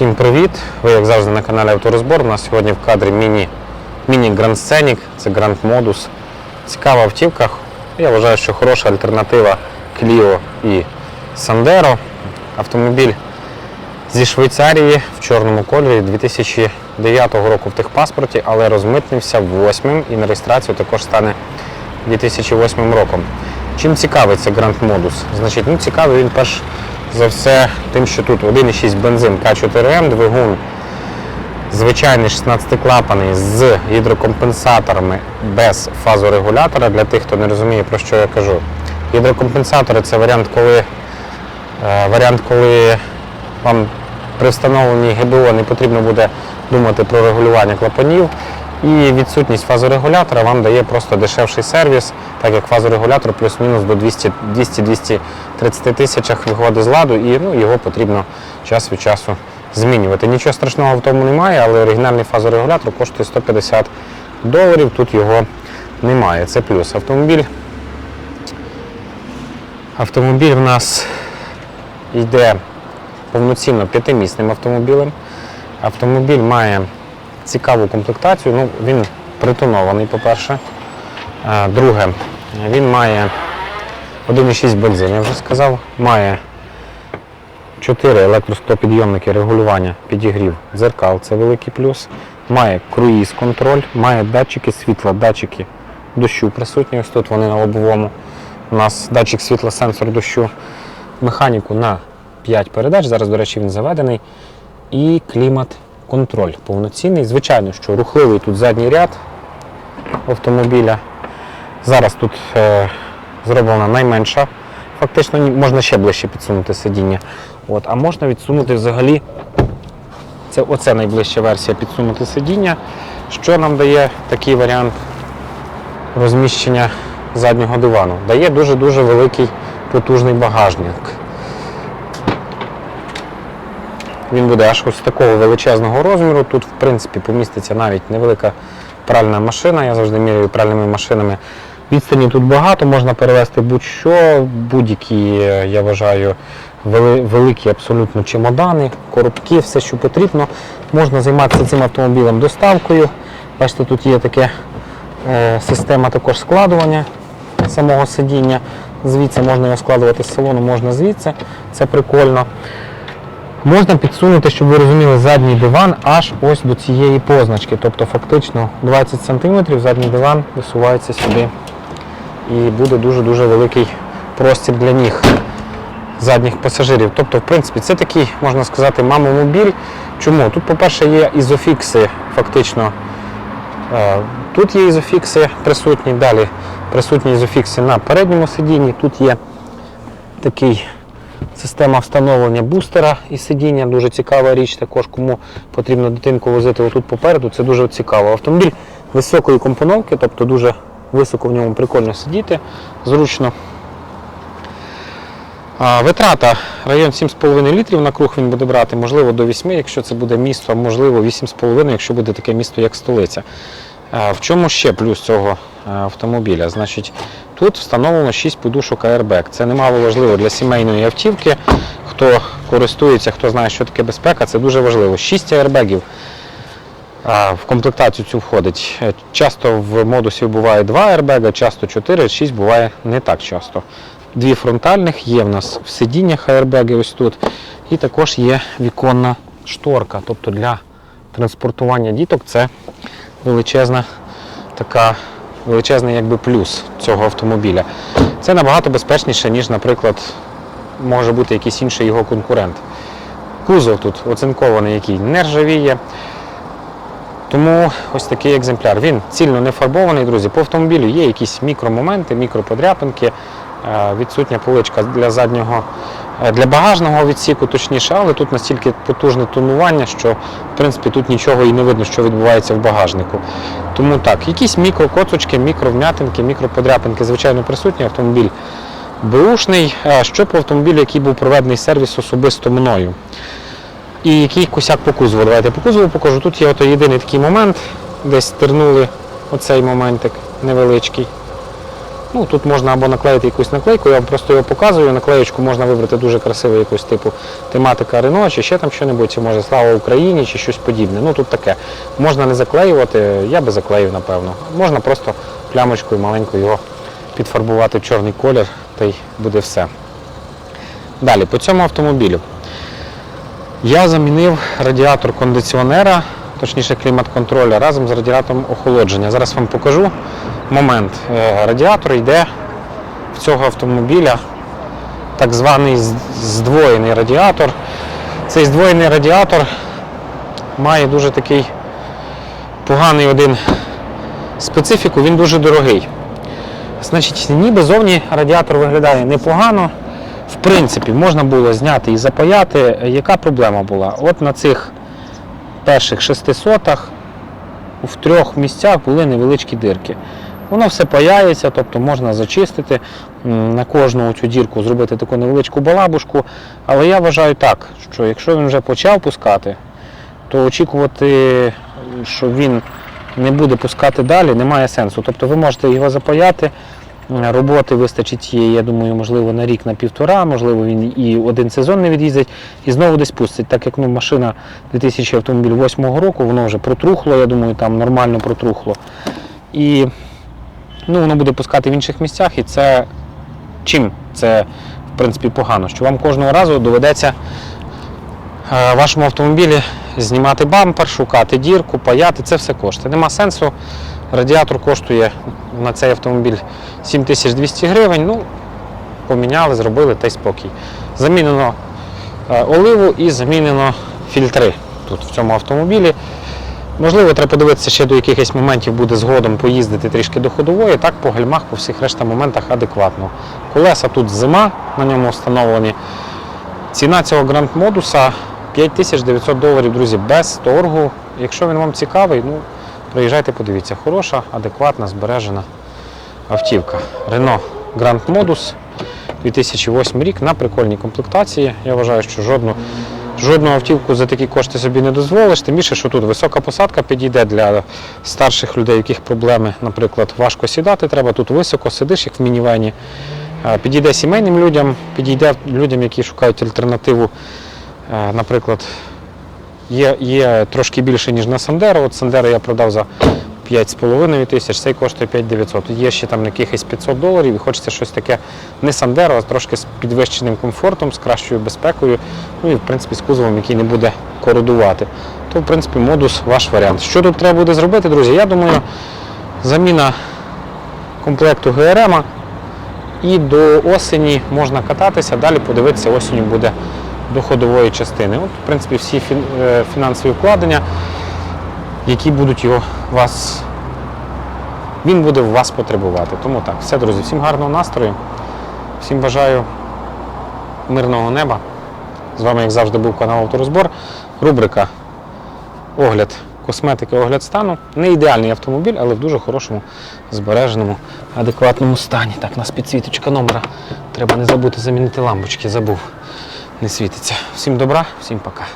Всім привіт! Ви як завжди на каналі Авторозбор. У нас сьогодні в кадрі міні, міні Grand Scenic, це Grand Modus. Цікава автівка. Я вважаю, що хороша альтернатива Clio і Sandero. Автомобіль зі Швейцарії в чорному кольорі 2009 року в техпаспорті, але розмитнився 8 і на реєстрацію також стане 2008 роком. Чим цікавий це Grand Modus? Значить, ну, цікавий він перш за все тим, що тут 1,6 бензин К4М, двигун звичайний 16-клапаний з гідрокомпенсаторами без фазорегулятора. Для тих, хто не розуміє, про що я кажу. Гідрокомпенсатори це варіант, коли, е, варіант, коли вам при встановленні ГБО не потрібно буде думати про регулювання клапанів. І відсутність фазорегулятора вам дає просто дешевший сервіс, так як фазорегулятор плюс-мінус до 200 200-230 тисячах виходить з ладу, і ну, його потрібно час від часу змінювати. Нічого страшного в тому немає, але оригінальний фазорегулятор коштує 150 доларів. Тут його немає. Це плюс. Автомобіль. Автомобіль в нас йде повноцінно п'ятимісним автомобілем. Автомобіль має цікаву комплектацію. Ну, він притонований, по-перше. Е, Друге, він має 1,6 бензин, я вже сказав. Має 4 електростопідйомники регулювання підігрів дзеркал, це великий плюс. Має круїз контроль, має датчики світла, датчики дощу присутні. Ось тут вони на лобовому. У нас датчик світла, сенсор дощу. Механіку на 5 передач. Зараз, до речі, він заведений. І клімат-контроль повноцінний. Звичайно, що рухливий тут задній ряд автомобіля. Зараз тут е, зроблена найменша. Фактично можна ще ближче підсунути сидіння. От, а можна відсунути взагалі. Це оце найближча версія підсунути сидіння, що нам дає такий варіант розміщення заднього дивану. Дає дуже-дуже великий потужний багажник. Він буде аж ось такого величезного розміру. Тут, в принципі, поміститься навіть невелика пральна машина. Я завжди міряю пральними машинами. Відстані тут багато, можна перевезти будь-що, будь-які, е, я вважаю, великі абсолютно чемодани, коробки, все, що потрібно. Можна займатися цим автомобілем доставкою. Бачите, тут є таке е, система також складування самого сидіння. Звідси можна його складувати з салону, можна звідси. Це прикольно. Можна підсунути, щоб ви розуміли, задній диван аж ось до цієї позначки. Тобто фактично 20 см задній диван висувається сюди. І буде дуже-дуже великий простір для ніг задніх пасажирів. Тобто, в принципі, це такий, можна сказати, мамомобіль. Чому? Тут, по-перше, є ізофікси, фактично. Е, Тут є ізофікси присутні, далі присутні ізофікси на передньому сидінні. Тут є такий Система встановлення бустера і сидіння дуже цікава річ. Також кому потрібно дитинку возити отут попереду, це дуже цікаво. Автомобіль високої компоновки, тобто дуже високо в ньому прикольно сидіти, зручно. Витрата район 7,5 літрів на круг він буде брати, можливо, до 8, якщо це буде місто, а можливо 8,5, якщо буде таке місто, як столиця. В чому ще плюс цього автомобіля? Значить, тут встановлено 6 подушок Airbag. Це немало важливо для сімейної автівки. Хто користується, хто знає, що таке безпека, це дуже важливо. 6 аербегів в комплектацію цю входить. Е, Часто в модусі буває 2 аербега, часто 4, 6 буває не так часто. Дві фронтальних є в нас в сидіннях аербеги ось тут. І також є віконна шторка. Тобто для транспортування діток це величезна така величезний якби плюс цього автомобіля. Це набагато безпечніше, ніж, наприклад, може бути якийсь інший його конкурент. Кузов тут оцинкований, який не ржавіє. Тому ось такий екземпляр. Він цільно не фарбований, друзі. По автомобілю є якісь мікромоменти, мікроподряпинки, е, відсутня поличка для заднього, для багажного відсіку, точніше, але тут настільки потужне тонування, що в принципі тут нічого і не видно, що відбувається в багажнику. Тому так, якісь мікрокоцочки, мікровмятинки, мікроподряпинки, звичайно, присутні. Автомобіль беушний. Е, Що по автомобілю, який був проведений сервіс особисто мною. І який косяк по кузову. Давайте по кузову покажу. Тут є ото єдиний такий момент, десь тернули оцей моментик невеличкий. Ну, тут можна або наклеїти якусь наклейку, я вам просто його показую. Наклеєчку можна вибрати дуже красиву якусь типу тематика Рено, чи ще там щось, чи може Слава Україні, чи щось подібне. Ну тут таке. Можна не заклеювати, я би заклеїв, напевно. Можна просто плямочкою маленькою його підфарбувати в чорний колір, та й буде все. Далі, по цьому автомобілю. Я замінив радіатор кондиціонера, точніше клімат-контроля, разом з радіатором охолодження. Зараз вам покажу момент. Е, Радіатор йде в цього автомобіля, так званий здвоєний радіатор. Цей здвоєний радіатор має дуже такий поганий один специфіку, він дуже дорогий. Значить, ніби зовні радіатор виглядає непогано. В принципі, можна було зняти і запаяти. Яка проблема була? От на цих перших шести сотах в трьох місцях були невеличкі дирки. Воно все паяється, тобто можна зачистити на кожну цю дірку, зробити таку невеличку балабушку. Але я вважаю так, що якщо він вже почав пускати, то очікувати, що він не буде пускати далі, немає сенсу. Тобто ви можете його запаяти. Роботи вистачить її, я думаю, можливо, на рік, на півтора, можливо, він і один сезон не від'їздить, і знову десь пустить. Так як ну, машина 2000 автомобіль 8 року, воно вже протрухло, я думаю, там нормально протрухло. І ну, воно буде пускати в інших місцях, і це чим це в принципі погано, що вам кожного разу доведеться е, вашому автомобілі знімати бампер, шукати дірку, паяти, це все коштує. Нема сенсу. Радіатор коштує на цей автомобіль 7200 гривень. Ну, поміняли, зробили та й спокій. Замінено е, оливу і замінено фільтри тут в цьому автомобілі. Можливо, треба подивитися ще до якихось моментів буде згодом поїздити трішки до ходової, так по гальмах, по всіх решта моментах адекватно. Колеса тут зима на ньому встановлені. Ціна цього гранд модуса 5900 доларів, друзі, без торгу. Якщо він вам цікавий, ну, приїжджайте, подивіться. Хороша, адекватна, збережена автівка. Renault Grand Modus 2008 рік на прикольній комплектації. Я вважаю, що жодну, жодну автівку за такі кошти собі не дозволиш. Тим більше, що тут висока посадка підійде для старших людей, яких проблеми, наприклад, важко сідати треба. Тут високо сидиш, як в мінівені. Підійде сімейним людям, підійде людям, які шукають альтернативу. Е, Наприклад, є, є трошки більше, ніж на Сандеро. От Сандеро я продав за 5,5 тисяч, цей коштує 5900. Є ще там якихось 500 доларів і хочеться щось таке не Сандеро, а трошки з підвищеним комфортом, з кращою безпекою, ну і в принципі з кузовом, який не буде кородувати. То, в принципі, модус ваш варіант. Що тут треба буде зробити, друзі? Я думаю, заміна комплекту ГРМ і до осені можна кататися, далі подивитися, осінню буде до ходової частини. От, в принципі, всі е, фінансові вкладення, які будуть його вас. Він буде вас потребувати. Тому так, все, друзі, всім гарного настрою, всім бажаю мирного неба. З вами, як завжди, був канал Авторозбор. Рубрика Огляд косметики, огляд стану. Не ідеальний автомобіль, але в дуже хорошому, збереженому, адекватному стані. Так, у нас підсвіточка номера. Треба не забути замінити лампочки, забув. Не світиться. Всім добра, всім пока.